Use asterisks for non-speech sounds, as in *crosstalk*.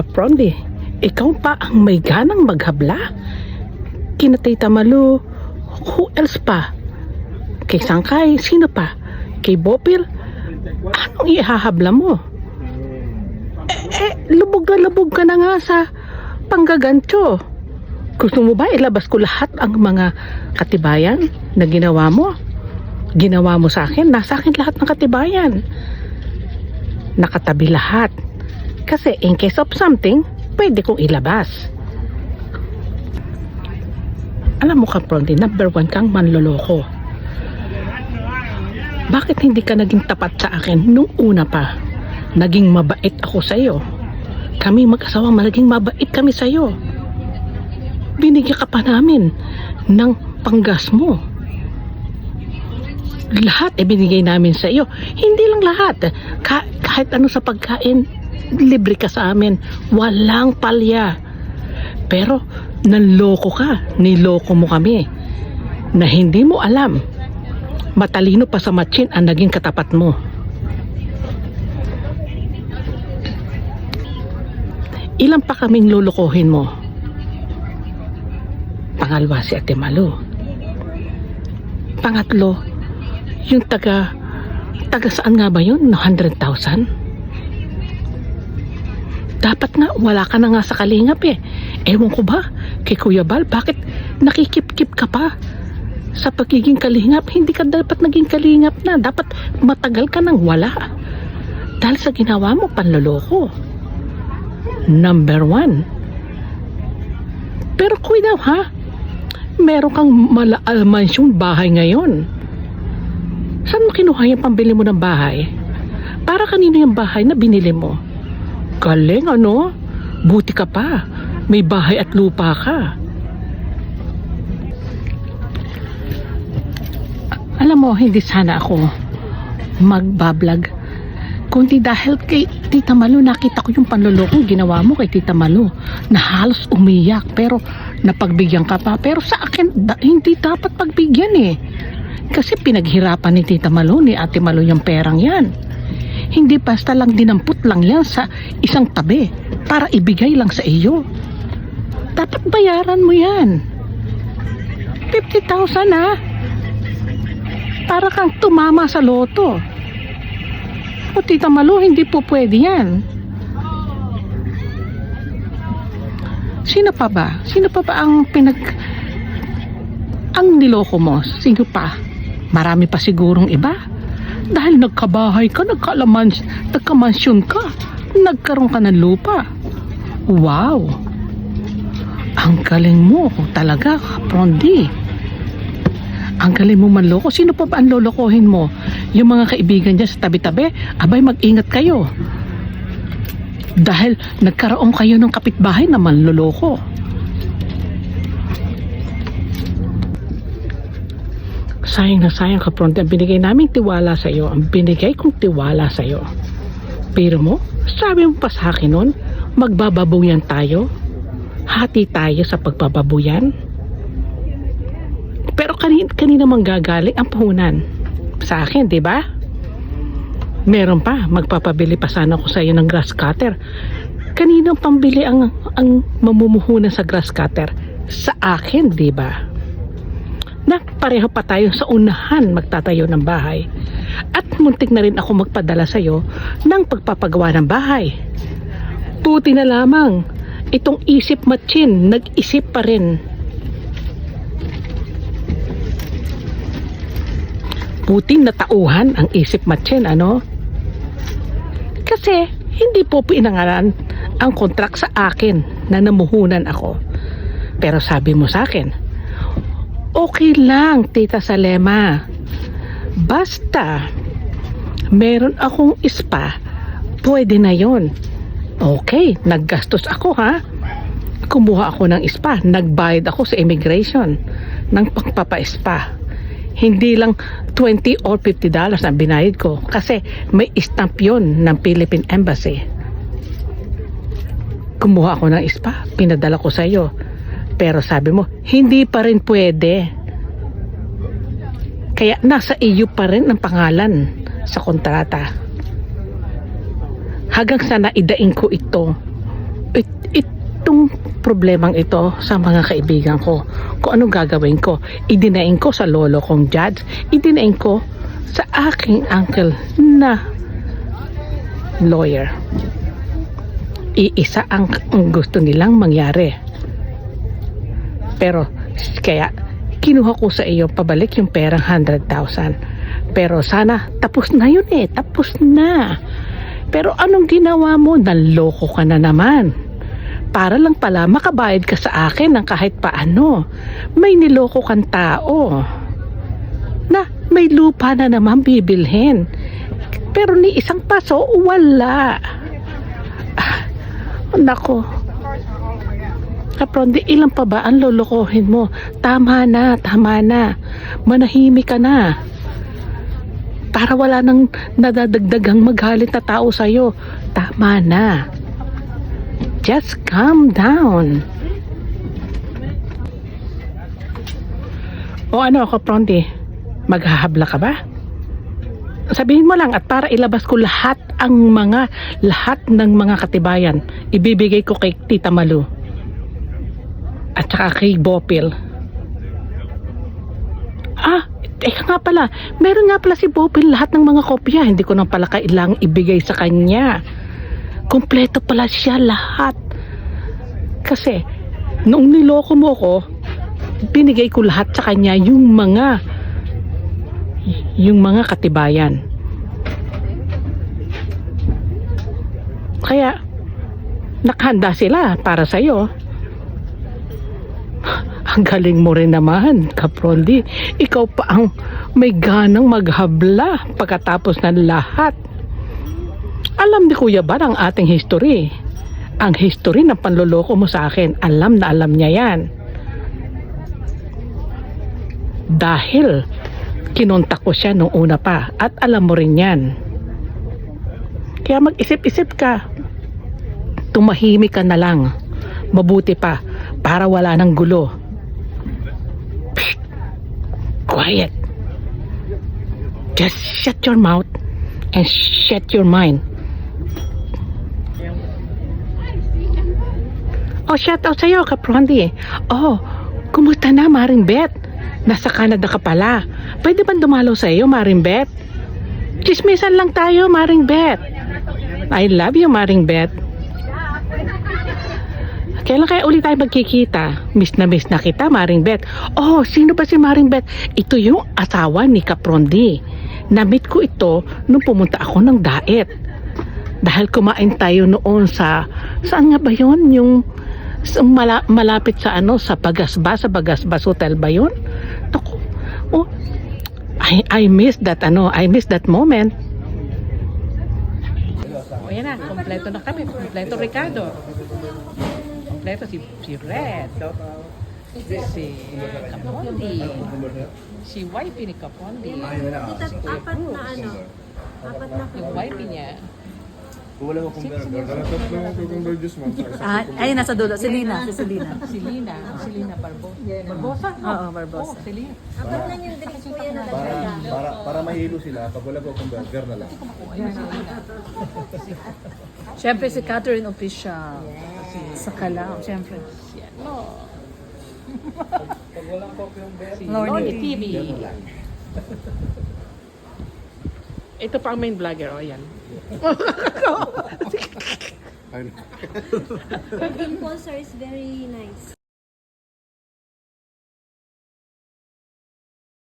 Kaprondi, ikaw pa ang may ganang maghabla? Kina Tita Malu, who else pa? Kay Sangkay, sino pa? Kay Bopil, anong ihahabla mo? Eh, eh, lubog na lubog ka na nga sa panggagancho. Gusto mo ba ilabas ko lahat ang mga katibayan na ginawa mo? Ginawa mo sa akin, nasa akin lahat ng katibayan. Nakatabi lahat. Kasi in case of something, pwede kong ilabas. Alam mo ka, Prondi, number one kang manloloko. Bakit hindi ka naging tapat sa akin nung una pa? Naging mabait ako sa iyo. Kami mag-asawa, naging mabait kami sa iyo. Binigyan ka pa namin ng panggas mo. Lahat e binigay namin sa iyo. Hindi lang lahat. Ka- kahit ano sa pagkain, libre ka sa amin. Walang palya. Pero nanloko ka, niloko mo kami. Na hindi mo alam. Matalino pa sa matchin ang naging katapat mo. Ilan pa kaming lulukohin mo? Pangalwa si Ate Malu. Pangatlo, yung taga, taga saan nga ba yun? No, 100,000? Dapat nga, wala ka na nga sa kalingap eh. Ewan ko ba, kay Kuya Bal, bakit nakikip-kip ka pa? Sa pagiging kalingap, hindi ka dapat naging kalingap na. Dapat matagal ka nang wala. Dahil sa ginawa mo, panloloko. Number one. Pero kuya daw ha, meron kang mala uh, bahay ngayon. Saan mo kinuha yung pambili mo ng bahay? Para kanino yung bahay na binili mo? Galing ano? Buti ka pa. May bahay at lupa ka. Alam mo, hindi sana ako magbablog. Kundi dahil kay Tita Malu, nakita ko yung panlulokong ginawa mo kay Tita Malu na halos umiyak pero napagbigyan ka pa. Pero sa akin, da- hindi dapat pagbigyan eh. Kasi pinaghirapan ni Tita Malu, ni Ate Malu yung perang yan. Hindi basta lang dinamput lang yan sa isang tabi para ibigay lang sa iyo. Dapat bayaran mo yan. 50,000 ha. Para kang tumama sa loto. O Tita Malu, hindi po pwede yan. Sino pa ba? Sino pa ba ang pinag... Ang niloko mo? Sino pa? Marami pa sigurong iba. Dahil nagkabahay ka, nagkalaman, nagkamansyon ka, nagkaroon ka ng lupa. Wow! Ang galing mo talaga, Prondi. Ang galing mo manloko. Sino pa ba ang lolokohin mo? Yung mga kaibigan dyan sa tabi-tabi, abay mag-ingat kayo. Dahil nagkaroon kayo ng kapitbahay na manloloko. Sayang na sayang ka, Pronte. Ang binigay namin tiwala sa iyo. Ang binigay kong tiwala sa iyo. Pero mo, sabi mo pa sa akin nun, magbababuyan tayo. Hati tayo sa pagbababuyan. Pero kanina, kanina manggagaling ang puhunan? Sa akin, di ba? Meron pa, magpapabili pa sana ako sa iyo ng grass cutter. Kaninang pambili ang, ang mamumuhunan sa grass cutter? Sa akin, di ba? Na pareho pa tayo sa unahan magtatayo ng bahay. At muntik na rin ako magpadala sa iyo ng pagpapagawa ng bahay. Buti na lamang, itong isip matchin, nag-isip pa rin Puting na tauhan ang isip matchen, ano? Kasi hindi po pinangalan ang kontrak sa akin na namuhunan ako. Pero sabi mo sa akin, okay lang, Tita Salema. Basta, meron akong ispa, pwede na yon. Okay, naggastos ako ha. Kumuha ako ng ispa, nagbayad ako sa immigration ng pagpapa-ispa hindi lang 20 or 50 dollars ang binayad ko kasi may stamp yun ng Philippine Embassy. Kumuha ako ng ispa, pinadala ko sa iyo. Pero sabi mo, hindi pa rin pwede. Kaya nasa iyo pa rin ang pangalan sa kontrata. Hanggang sa naidain ko ito it, itong problemang ito sa mga kaibigan ko. Kung anong gagawin ko. Idinain ko sa lolo kong judge. Idinain ko sa aking uncle na lawyer. Iisa ang, ang gusto nilang mangyari. Pero, kaya, kinuha ko sa iyo pabalik yung perang 100,000. Pero sana, tapos na yun eh. Tapos na. Pero anong ginawa mo? Naloko ka na naman. Para lang pala makabayad ka sa akin ng kahit paano. May niloko kang tao. Na, may lupa na naman bibilhin. Pero ni isang paso, wala. Ah, nako. Kaprondi, ilan pa ba ang lolokohin mo? Tama na, tama na. Manahimik ka na. Para wala nang nadadagdagang maghalit na tao sa'yo. Tama na. Just calm down. O ano, Kaprondi? Maghahabla ka ba? Sabihin mo lang at para ilabas ko lahat ang mga lahat ng mga katibayan ibibigay ko kay Tita Malu at saka kay Bopil. Ah, teka nga pala, meron nga pala si Bopil lahat ng mga kopya. Hindi ko nang pala kailangang ibigay sa kanya. Kompleto pala siya lahat. Kasi, noong niloko mo ko, binigay ko lahat sa kanya yung mga yung mga katibayan. Kaya, nakahanda sila para sa'yo. Ang galing mo rin naman, Kaprondi. Ikaw pa ang may ganang maghabla pagkatapos ng lahat. Alam ni Kuya Bar ang ating history. Ang history ng panloloko mo sa akin, alam na alam niya yan. Dahil kinontak ko siya nung una pa at alam mo rin yan. Kaya mag-isip-isip ka. Tumahimik ka na lang. Mabuti pa para wala ng gulo. Quiet. Just shut your mouth and shut your mind. Oh, shout out sa'yo, Kaprondi. Oh, kumusta na, Maring Bet? Nasa Canada ka pala. Pwede bang dumalaw sa iyo, Maring Bet? Chismisan lang tayo, Maring Bet. I love you, Maring Bet. Kailan kaya ulit tayo magkikita? Miss na miss na kita, Maring Bet. Oh, sino ba si Maring Bet? Ito yung asawa ni Caprondi. Namit ko ito nung pumunta ako ng daet. Dahil kumain tayo noon sa, saan nga ba yun? Yung sa mala- malapit sa ano, sa Bagasba, sa Bagasbas Hotel ba yun? Naku, oh, I, I miss that ano, I miss that moment. O yan na, kompleto na kami. Kompleto Ricardo. Kompleto si, si Red. Si Capondi. Si wifey ni Capondi. Tat apat na ano. Apat na Yung wifey niya. Kung wala burger, tatlong cucumber juice mo. Ah, ayun, nasa dulo. Si Lina. Si Selena. Si Lina. Si Lina Barbo. Barbosa? Oo, Barbosa. Oh, si Lina. Apat na yung drinks ko yan na Para, para, para mahilo sila, pag wala akong burger na lang. *laughs* Siyempre si Catherine Official. Sa Calao, siyempre. Si ano? si Lorny Lorny TV. Ito pa ang main vlogger. O, yan. Ayun. The impulsor is very nice.